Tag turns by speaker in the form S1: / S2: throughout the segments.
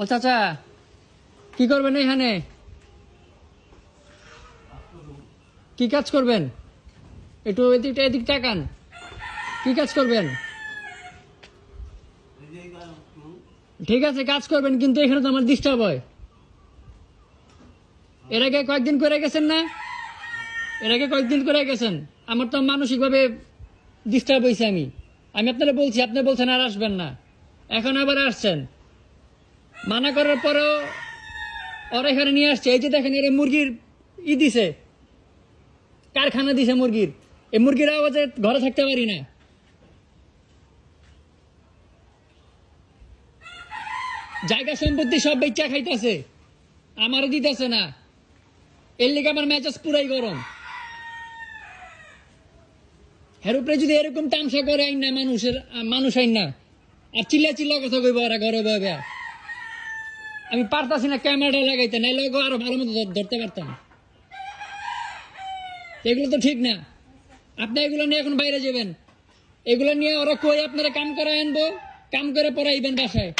S1: ও চাচা, কি করবেন এখানে কি কাজ করবেন? একটু এদিকটা এদিক তাকান। কি কাজ করবেন? ঠিক আছে, কাজ করবেন, কিন্তু এখানে তো আমার ডিস্টার্ব হয়। এর আগে কয়েকদিন করে গেছেন না? এর আগে কয়েকদিন করে গেছেন। আমার তো মানসিকভাবে ডিস্টার্ব হয়েছে আমি। আমি আপনারা বলছি, আপনি বলছেন আর আসবেন না। এখন আবার আসছেন। মানা করার পরেও ওরা এখানে নিয়ে আসছে। এই যে দেখেন, এর মুরগির ই দিছে, কারখানা দিছে মুরগির। এই মুরগির আওয়াজে ঘরে থাকতে পারি না। জায়গা সম্পত্তি সব বেচা খাইতেছে, আমারও দিতেছে না। এর লিগে আমার ম্যাচেস পুরাই গরম। এর উপরে যদি এরকম তামসা করে আইন না, মানুষের, মানুষ আইন না। আর চিল্লা চিল্লা কথা কইব ওরা বয়ে আমি পারতাছি না ক্যামেরাটা লাগাইতে, নাইলে ওকে আরও ভালো মতো ধরতে পারতাম। এগুলো তো ঠিক না। আপনি এগুলো নিয়ে এখন বাইরে যাবেন। এগুলো নিয়ে ওরা কই আপনারা কাম করে আনব? কাম করে পড়াইবেন বাসায়।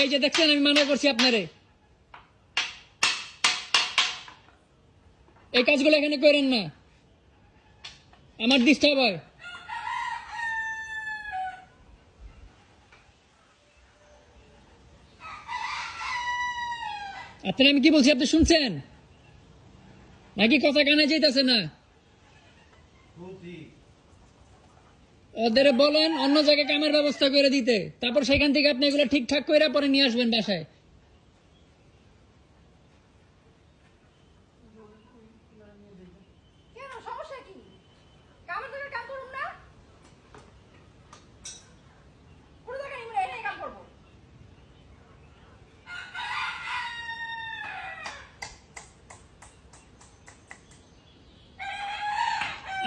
S1: এই যে দেখছেন, আমি মানা করছি আপনারে। এই কাজগুলো এখানে করেন না। আমার ডিস্টার্ব হয়। আপনি আমি কি বলছি, আপনি শুনছেন? নাকি কথা কানে যেতেছে না? ওদের বলেন অন্য জায়গায় কামের ব্যবস্থা করে দিতে। তারপর সেখান থেকে আপনি এগুলো ঠিকঠাক করে পরে নিয়ে আসবেন বাসায়
S2: কেন সমস্যা কি কামের জায়গায় কাম করুন না পুরো জায়গায় আমরা এটাই কাম করব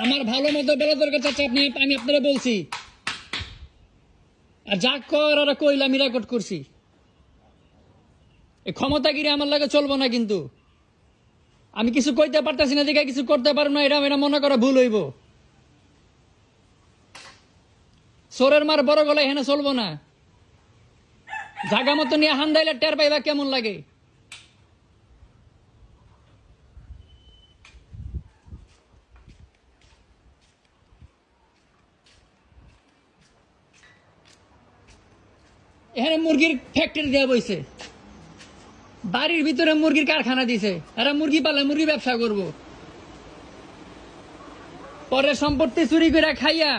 S1: আমার ভালো মতো বেলা দরকার চাচ্ছে আপনি, আমি আপনারা বলছি। আর যা কর, ওরা কইলাম আমি রেকর্ড করছি। এই ক্ষমতা ক্ষমতাগিরি আমার লাগে চলবো না কিন্তু। আমি কিছু কইতে পারতেছি না, দেখে কিছু করতে পারব না এটা এটা মনে করা ভুল হইব। সোরের মার বড় গলা এখানে চলবো না। জাগা মতো নিয়ে হান্দাইলে টের পাইবা কেমন লাগে? এখানে মুরগির ফ্যাক্টরি দেওয়া বইছে। বাড়ির ভিতরে মুরগির কারখানা দিছে। এরা মুরগি পালে মুরগি ব্যবসা করব। পরে সম্পত্তি চুরি করে খাইয়া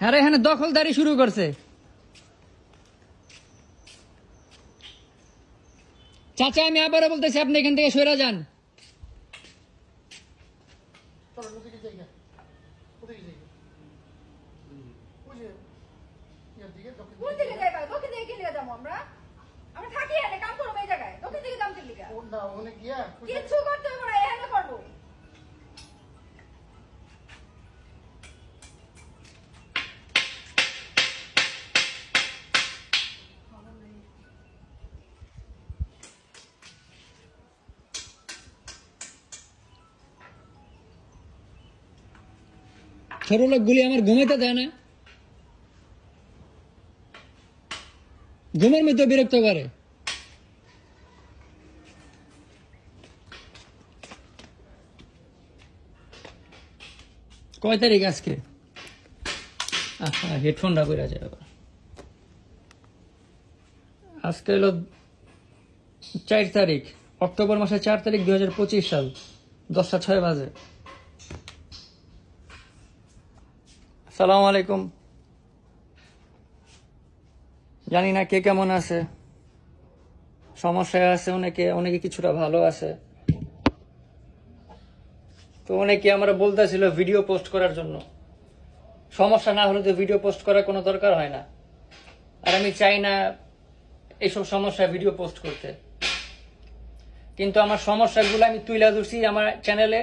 S1: হ্যাঁ এখানে দখলদারি শুরু করছে। চাচা, আমি আবারও বলতেছি, আপনি এখান থেকে সরে যান। ছোট লোকগুলি আমার ঘুমাইতে দেয় না। ঘুমের মধ্যে বিরক্ত করে। কয় তারিখ আজকে? আচ্ছা হেডফোনটা করে আবার আজকে হলো চার তারিখ, অক্টোবর মাসের চার তারিখ দুই হাজার পঁচিশ সাল, দশটা ছয় বাজে। সালাম আলাইকুম। জানি না কে কেমন আছে। সমস্যায় আছে অনেকে অনেকে কিছুটা ভালো আছে। তো অনেকে আমরা বলতেছিল ভিডিও পোস্ট করার জন্য। সমস্যা না হলে তো ভিডিও পোস্ট করার কোনো দরকার হয় না। আর আমি চাই না এইসব সমস্যায় ভিডিও পোস্ট করতে। কিন্তু আমার সমস্যাগুলো আমি তুলে ধরছি আমার চ্যানেলে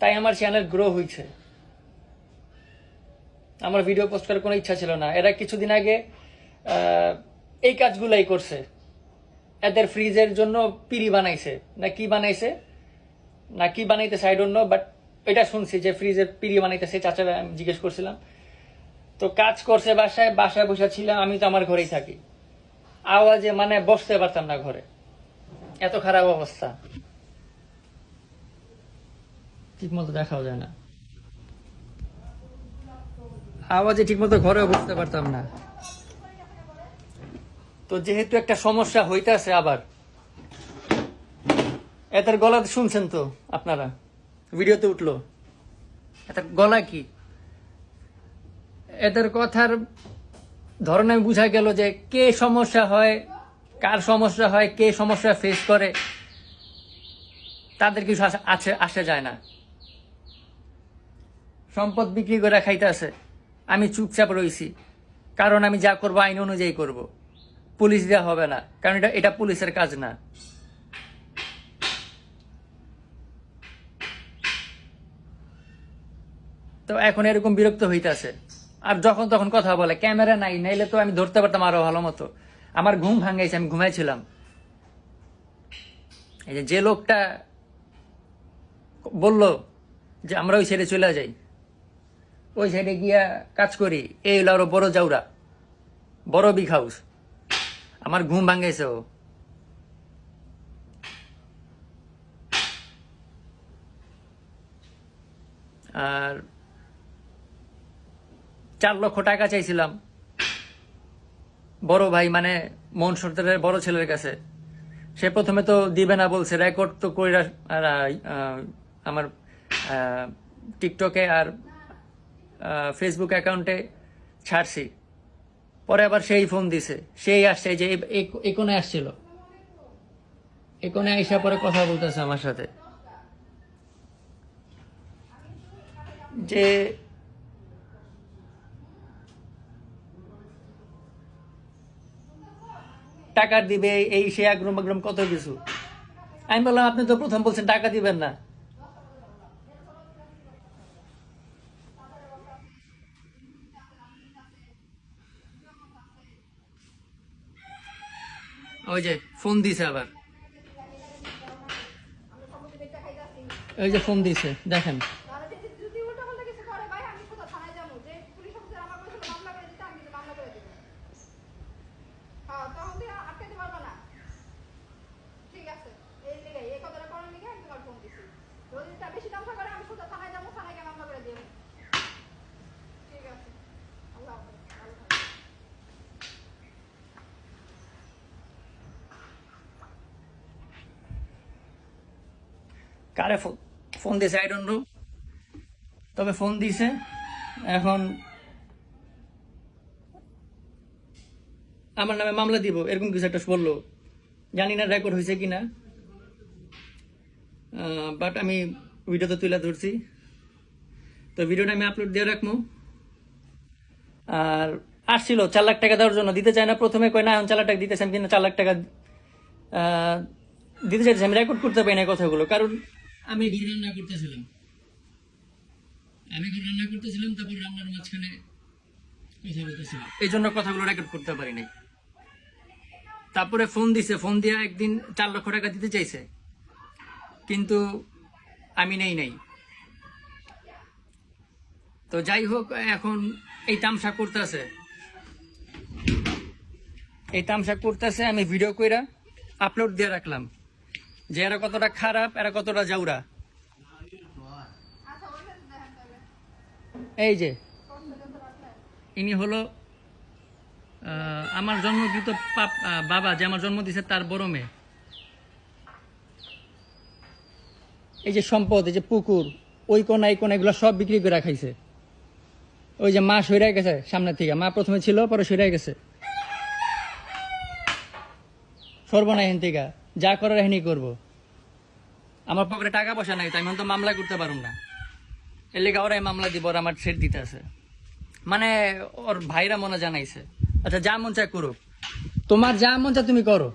S1: তাই আমার চ্যানেল গ্রো হয়েছে আমার ভিডিও পোস্ট করার কোনো ইচ্ছা ছিল না। এরা কিছুদিন আগে এই কাজগুলাই করছে। এদের ফ্রিজের জন্য পিড়ি বানাইছে। না কি বানাইছে? না কি বানাইতেছে ডোন্ট নো বাট এটা শুনছি যে ফ্রিজের পিড়ি বানাইতেছে। চাচা আমি জিজ্ঞেস করছিলাম। তো কাজ করছে বাসায় বাসায় বসে ছিলাম, আমি তো আমার ঘরেই থাকি। আওয়াজে মানে বসতে পারতাম না ঘরে। এত খারাপ অবস্থা। ঠিক মতো দেখাও যায় না। আওয়াজে ঠিক মতো ঘরেও বুঝতে পারতাম না। তো যেহেতু একটা সমস্যা হইতাছে আবার, এদের গলা শুনছেন তো আপনারা? ভিডিওতে উঠল। এদের গলা কি? এদের কথার ধরনে বুঝা গেল যে কে সমস্যা হয়, কার সমস্যা হয়, কে সমস্যা ফেস করে, তাদের কিছু আছে, আসে যায় না। সম্পদ বিক্রি করে খাইতেছে। আমি চুপচাপ রয়েছি কারণ আমি যা করব আইন অনুযায়ী করব। পুলিশ দেওয়া হবে না, কারণ এটা এটা পুলিশের কাজ না। তো এখন এরকম বিরক্ত হইতাছে। আর যখন তখন কথা বলে, ক্যামেরা নাই, নাইলে তো আমি ধরতে পারতাম আরও ভালো মতো। আমার ঘুম ভাঙাইছে, আমি ঘুমাইছিলাম। এই যে লোকটা বলল যে, আমরা ওই সাইডে চলে যাই। ওই সাইডে গিয়া কাজ করি। এই হলো আরও বড় জাউরা। বড় বিগ হাউস আমার ঘুম ভাঙাইছে ও। আর চার লক্ষ টাকা চাইছিলাম। বড় ভাই মানে মন সর্দারের বড় ছেলের কাছে। সে প্রথমে তো দিবে না বলছে রেকর্ড তো করে আমার টিকটকে আর ফেসবুক অ্যাকাউন্টে ছাড়ছি। পরে আবার সেই ফোন দিছে। সেই আসছে যে কোণে আসছিল। এই কোণে আইসা পরে কথা বলতেছে আমার সাথে। যে টাকা দিবে, এই সে আগ্রম আগ্রম কত কিছু। আমি বললাম, আপনি তো প্রথম বলছেন, টাকা দিবেন না। ওই যে ফোন দিছে আবার। ওই যে ফোন দিছে দেখেন
S2: তাহলে যদি যদি উল্টাপাল্টা কিছু করে ভাই, আমি সোজা থানায় যাব। যে পুলিশ অফিসার আমার বলেছিল মামলা করে দিতে, আমি কিন্তু মামলা করে দিব। হ্যাঁ, তখন তুই আটকাতে পারবা না। ঠিক আছে। এই লিগাই, এই কথাটা করার লিগাই আমি তোমার ফোন দিছি। যদি তা বেশি তামসা করে, আমি সোজা থানায় যাব, থানায় গিয়ে মামলা করে দিব। ঠিক আছে। আল্লাহ হাফেজ। ভালো থাকো।
S1: কারে ফোন দিছে আই ডোন্ট নো তবে ফোন দিছে এখন আমার নামে মামলা দিব, এরকম কিছু একটা বলল। জানি না রেকর্ড হয়েছে কি না বাট আমি ভিডিওতে তুলে ধরছি। তো ভিডিওটা আমি আপলোড দিয়ে রাখব। আর আসছিল, চার লাখ টাকা দেওয়ার জন্য। দিতে চায় না, প্রথমে কয়, না, এখন চার লাখ টাকা দিতেছে আমি কিন্তু চার লাখ টাকা দিতে চাইছি আমি রেকর্ড করতে পারি না কথাগুলো। কারণ আমি ঘর রান্না করতেছিলাম। আমি ঘর রান্না করতেছিলাম, তারপর রান্নার মাঝখানে কথা বলতেছিলাম। এই জন্য কথাগুলো রেকর্ড করতে পারি নাই তারপরে ফোন দিছে ফোন দিয়ে একদিন চার লক্ষ টাকা দিতে চাইছে। কিন্তু আমি নেই নাই। তো যাই হোক, এখন এই তামসা করতেছে। এই তামসা করতেছে, আমি ভিডিও কইরা আপলোড দিয়ে রাখলাম। যে এরা কতটা খারাপ, এরা কতটা জাউরা। এই যে? ইনি হলো আমার জন্মকৃত পাপ- বাবা যে আমার জন্ম দিয়েছে তার বড় মেয়ে এই যে সম্পদ, এই যে পুকুর, ওই কোনা এই কোনা এগুলো সব বিক্রি করে খাইছে ওই যে মা সইরাই গেছে সামনে থেকে, মা প্রথমে ছিল, পরে সইরাই গেছে সর্বনা হেন থেকে যা করার হেনি করব। আমার পকেটে টাকা পয়সা নাই তো আমি তো মামলা করতে পারুম না। এর ওরাই মামলা দিব, ওরা আমার ছেড় দিতে আছে মানে ওর ভাইরা মনে জানাইছে। আচ্ছা যা মন চায় করুক। তোমার যা মন চায় তুমি করো।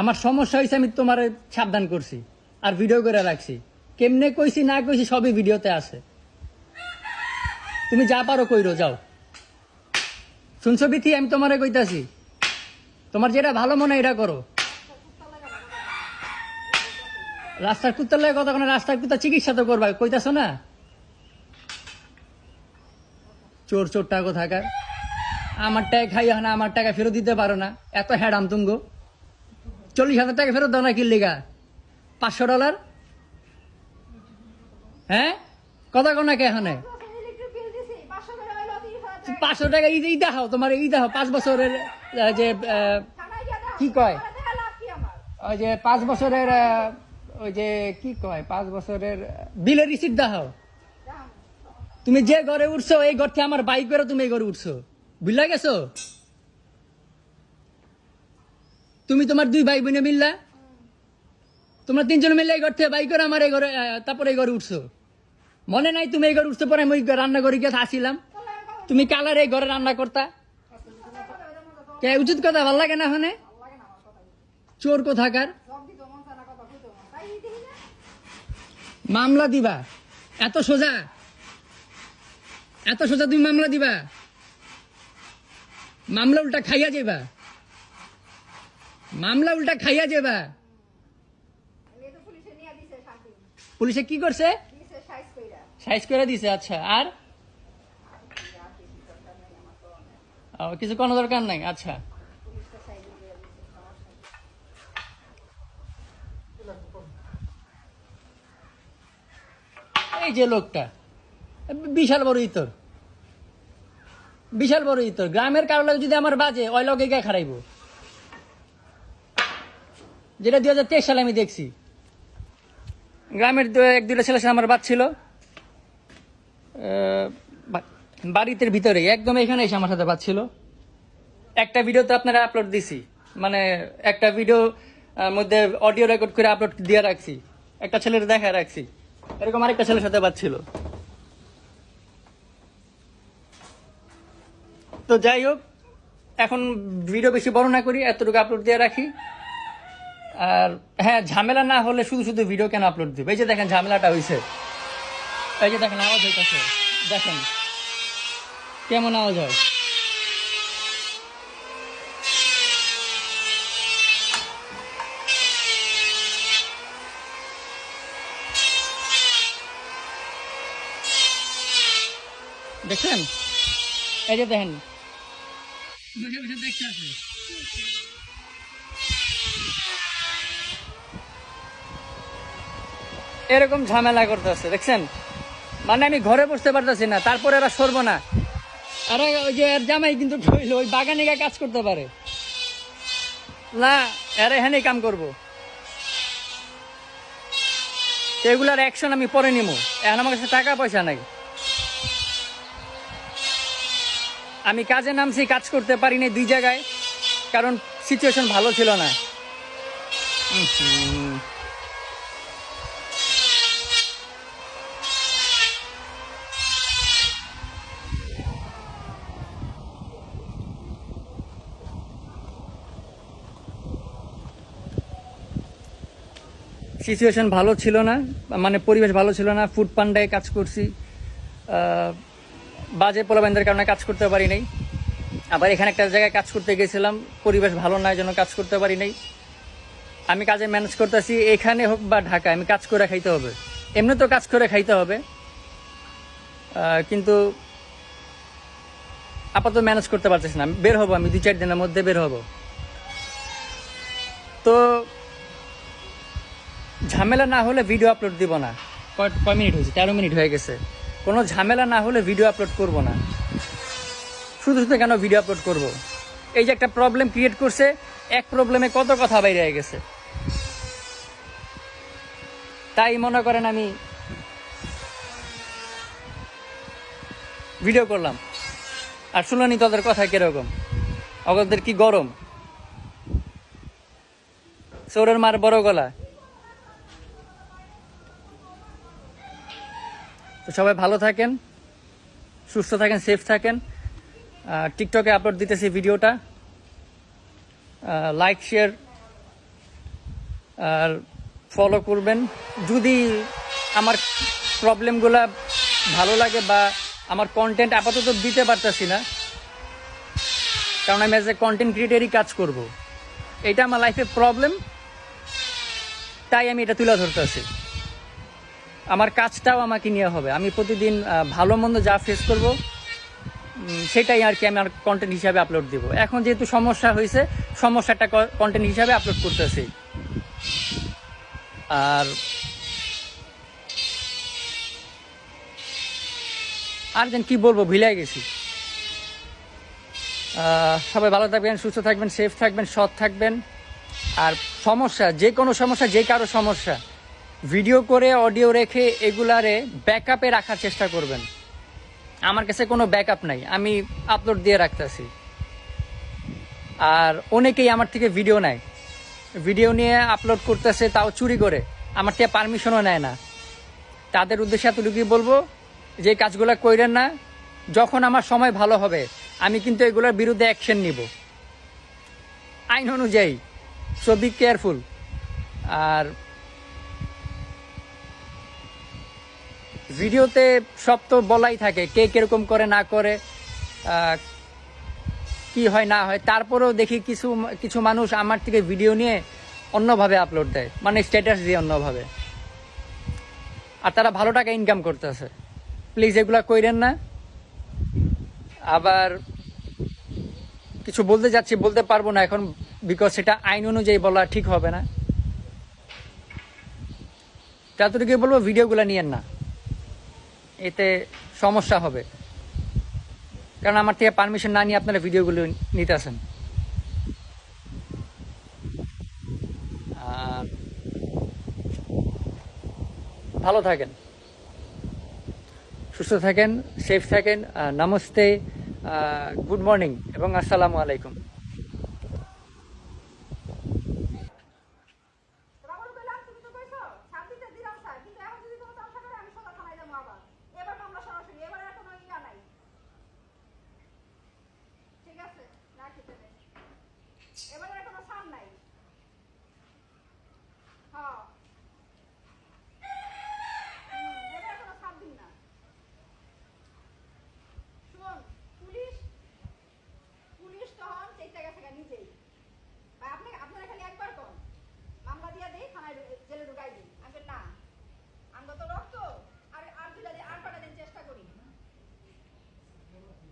S1: আমার সমস্যা হয়েছে আমি তোমার সাবধান করছি আর ভিডিও করে রাখছি। কেমনে কইছি, না কইছি সবই ভিডিওতে আছে। তুমি যা পারো কইরো, যাও। শুনছো বিথি, আমি তোমারে কইতাছি? তোমার যেটা ভালো মনে এটা করো। রাস্তার কুত্তার লাগে কোনো রাস্তার কুত্তা চিকিৎসা তো করবা কইতাছো না? চোর চোরটা কোথাকার? আমার টাকা খাই না, আমার টাকা ফেরত দিতে পারো না। এত হ্যাডাম তুঙ্গ চল্লিশ হাজার টাকা ফেরত দাও না কিনলিগা পাঁচশো ডলার? হ্যাঁ? কথা কোনা কে এখানে?
S2: পাঁচশো টাকা
S1: টাকা ই তোমার ই দেখাও পাঁচ বছরের যে
S2: দাও
S1: কি কয়? ওই যে পাঁচ বছরের ওই যে কি কয়? পাঁচ বছরের বিলের রিসিট দেখাও তুমি যে ঘরে উঠছো, এই ঘর থেকে আমার বাইক করে তুমি এই ঘরে উঠছো। বুঝলা গেছো? তুমি তোমার দুই ভাই বোনে মিললা? তোমরা তিনজন মিললে এই ঘর থেকে বাইক করে আমার এই ঘরে তারপরে এই ঘরে উঠছো। মনে নাই তুমি এই ঘরে উঠতে পরে আমি রান্না করে গিয়ে আসিলাম। তুমি কালার এই ঘরে রান্না করতা? কে উচিত কথা ভালো লাগে না ওখানে
S2: লাগে না আমার কথা
S1: চোর কোথাকার? মামলা দিবা। এত সোজা? এত সোজা তুমি মামলা দিবা? মামলা উল্টা খাইয়া যাবা মামলা উল্টা খাইয়া যাবা
S2: পুলিশে
S1: কি করছে?
S2: সাইজ
S1: করে দিছে আচ্ছা। আর ও, কিছু কোনো দরকার নাই আচ্ছা। এই যে লোকটা, বিশাল বড় ইতর। বিশাল বড় ইতর। গ্রামের কারও লাগে যদি আমার বাজে, ওই লগে গিয়ে খারাইব যেটা দুই হাজার তেইশ সালে আমি দেখছি। গ্রামের এক দুটা ছেলে আমার বাদ ছিল। বাড়িতে ভিতরে, একদম এখানে এসে আমার সাথে বাদ ছিল একটা ভিডিও তো আপনারা আপলোড দিছি। মানে একটা ভিডিও মধ্যে অডিও রেকর্ড করে আপলোড দিয়ে রাখছি। একটা ছেলের দেখা রাখছি। এরকম আরেকটা ছেলের সাথে বাদ ছিল তো যাই হোক, এখন ভিডিও বেশি বড় না করি, এতটুকু আপলোড দিয়ে রাখি। আর হ্যাঁ ঝামেলা না হলে শুধু শুধু ভিডিও কেন আপলোড দিব? এই যে দেখেন ঝামেলাটা হয়েছে এই যে দেখেন আওয়াজ হইতেছে। দেখেন। কেমন আওয়াজ হয়? দেখছেন? এই যে দেখেন। এরকম ঝামেলা করতেছে, দেখছেন? মানে আমি ঘরে বসতে পারতেছি না, তারপরে এরা সরবো না। আরে ওই যে এর জামাই কিন্তু কইলো, ওই বাগানে গিয়ে কাজ করতে পারে। না, এর এখানেই কাম করব। এগুলার অ্যাকশন আমি পরে নিবো এখন আমার কাছে টাকা পয়সা নাই। আমি কাজে নামছি, কাজ করতে পারিনি দুই জায়গায়, কারণ সিচুয়েশন ভালো ছিল না। সিচুয়েশন ভালো ছিল না মানে পরিবেশ ভালো ছিল না ফুড পান্ডায় কাজ করছি বাজে পোলাবাইনদের কারণে কাজ করতে পারি নাই। আবার এখানে একটা জায়গায় কাজ করতে গেছিলাম, পরিবেশ ভালো না জন্য কাজ করতে পারি নাই। আমি কাজে ম্যানেজ করতেছি, এখানে হোক বা ঢাকা আমি কাজ করে খাইতে হবে। এমনি তো কাজ করে খাইতে হবে কিন্তু আপাতত ম্যানেজ করতে পারতেছি না। বের হব, আমি দুই চার দিনের মধ্যে বের হব। তো ঝামেলা না হলে ভিডিও আপলোড দিব না। কয় মিনিট হয়েছে? তেরো মিনিট হয়ে গেছে। কোনো ঝামেলা না হলে ভিডিও আপলোড করব না। শুধু শুধু কেন ভিডিও আপলোড করব? এই যে একটা প্রবলেম ক্রিয়েট করছে, এক প্রবলেমে কত কথা বাইরে হয়ে গেছে। তাই মনে করেন আমি ভিডিও করলাম। আর শুনলানি তোদের কথা কীরকম? অগদের কি গরম? চোরের মার বড় গলা। তো সবাই ভালো থাকেন, সুস্থ থাকেন সেফ থাকেন। টিকটকে আপলোড দিতেছি ভিডিওটা। লাইক শেয়ার আর ফলো করবেন। যদি আমার প্রবলেমগুলো ভালো লাগে বা আমার কন্টেন্ট আপাতত দিতে পারতেছি না, কারণ আমি অ্যাজ এ কন্টেন্ট ক্রিয়েটারই কাজ করব। এটা আমার লাইফে প্রবলেম তাই আমি এটা তুলে ধরতেছি। আমার কাজটাও আমাকে নিয়ে হবে। আমি প্রতিদিন ভালো মন্দ যা ফেস করব সেটাই আর কি আমি আর কন্টেন্ট হিসাবে আপলোড দিব। এখন যেহেতু সমস্যা হয়েছে, সমস্যাটা কন্টেন্ট হিসাবে আপলোড করতেছি। আর আর যেন কী বলব, ভুলে গেছি। সবাই ভালো থাকবেন, সুস্থ থাকবেন সেফ থাকবেন, সৎ থাকবেন। আর সমস্যা, যে কোনো সমস্যা, যে কারও সমস্যা ভিডিও করে, অডিও রেখে এগুলারে ব্যাকআপে রাখার চেষ্টা করবেন। আমার কাছে কোনো ব্যাকআপ নাই, আমি আপলোড দিয়ে রাখতেছি। আর অনেকেই আমার থেকে ভিডিও নেয়। ভিডিও নিয়ে আপলোড করতেছে, তাও চুরি করে। আমার থেকে পারমিশনও নেয় না। তাদের উদ্দেশ্যে এতটুকুই বলব, যে কাজগুলো কইরেন না, যখন আমার সময় ভালো হবে, আমি কিন্তু এগুলোর বিরুদ্ধে অ্যাকশন নিব। আইন অনুযায়ী, সো বি কেয়ারফুল। আর ভিডিওতে সব তো বলাই থাকে, কে কীরকম করে না করে কি হয় না হয়। তারপরেও দেখি কিছু কিছু মানুষ আমার থেকে ভিডিও নিয়ে অন্যভাবে আপলোড দেয় মানে স্ট্যাটাস দিয়ে অন্যভাবে। আর তারা ভালো টাকা ইনকাম করতেছে। প্লিজ এগুলা কইরেন না। আবার কিছু বলতে যাচ্ছি, বলতে পারব না এখন বিকজ সেটা আইন অনুযায়ী বলা ঠিক হবে না। যতটুকু বলব, ভিডিওগুলো নিয়েন না। এতে সমস্যা হবে। কারণ আমার থেকে পারমিশন না নিয়ে আপনারা ভিডিওগুলো নিতে আসেন আর ভালো থাকেন। সুস্থ থাকেন সেফ থাকেন নমস্তে গুড মর্নিং এবং আসসালামু আলাইকুম
S2: বাবুল কইলাম তুমি তো কইছো ছাব্বিশে দিলাম স্যার কিন্তু এখন যদি কোনো তামসা করে আমি সোজা থানায় যাব আবার এবার মামলা সরাসরি এবার আর কোনো ইয়া নাই ঠিক আছে রাখি তাহলে এবার আর কোনো সাম নাই হ্যাঁ হুম, এবার আর কোনো সাম দিন না শোন পুলিশ পুলিশ তখন চেষ্টা গেছে গা নিজেই বা আপনি আপনারা খালি একবার কোন মামলা দিয়া দেই থানায় ঢু- জেলে ঢুকাই দিই আমি বলি, না আমি তো রক্ত আর আর দুটা দিন আর কটা দিন চেষ্টা করি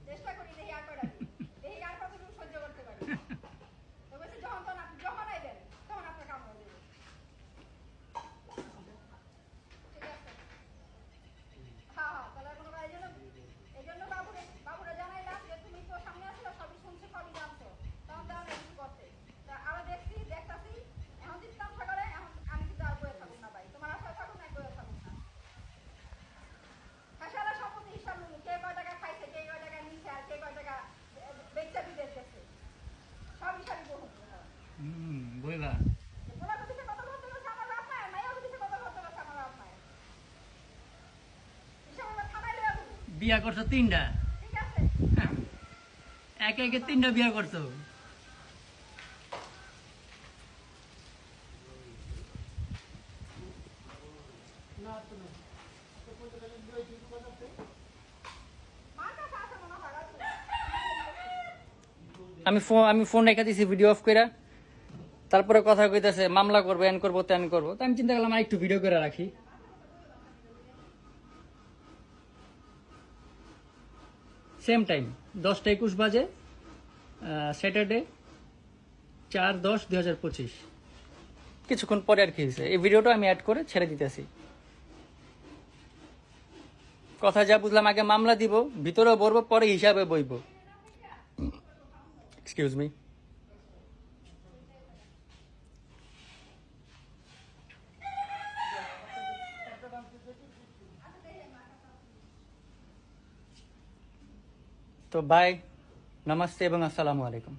S2: চেষ্টা করি দেখি আর কটা দিন দেখি আর কতটুকু সহ্য করতে পারি তো বলছে যখন তখন আপনি যখন আইবেন তখন আপনার কাম হয়ে যাবে ঠিক আছে হ্যাঁ হ্যাঁ তাহলে আর কোনো কাজ- এই জন্য এই জন্য বাবুরে বাবুরে জানাইলাম যে তুমি তো সামনে আসলে সবই শুনছো সবই জানছো তখন দেওয়া কিছু করতে তা আবার দেখছি দেখতাছি এখন যদি তামসা করে এখন আমি কিন্তু আর বয়ে থাকুন না ভাই তোমার আশায় থাকুন না বয়ে থাকুন না হাসারা সম্পত্তি হিসাব নিন কে কয় টাকা খাইছে কে কয় টাকা নিচ্ছে আর কে কয় টাকা বেচা বিদেশ গেছে সব হিসাবই বহু
S1: বইবা
S2: ওনার বিদেশে কত করতে গেছে আমার বাপ মায়ের মায়ের বিদেশে কত করতে গেছে আমার বাপ মায়ের হিসাব আমরা থানায় লইয়া দেবো
S1: বিয়া করছ তিনটা?
S2: ঠিক
S1: একে একে তিনটা বিয়া করছ।
S2: হয়
S1: আমি ফোন আমি ফোন রেখে দিছি ভিডিও অফ করে তারপরে কথা কইতেছে, মামলা করব এন করব, তেন করব। তো আমি চিন্তা করলাম একটু ভিডিও করে রাখি। সেম টাইম দশটা একুশ বাজে স্যাটারডে চার দশ দুই হাজার পঁচিশ। কিছুক্ষণ পরে আর কি এই ভিডিওটা আমি অ্যাড করে ছেড়ে দিতেছি। কথা যা বুঝলাম, আগে মামলা দিব, ভিতরেও বলব, পরে হিসাবে বইব। এক্সকিউজ মি তো বাই নমস্তে এবং আসসালামু আলাইকুম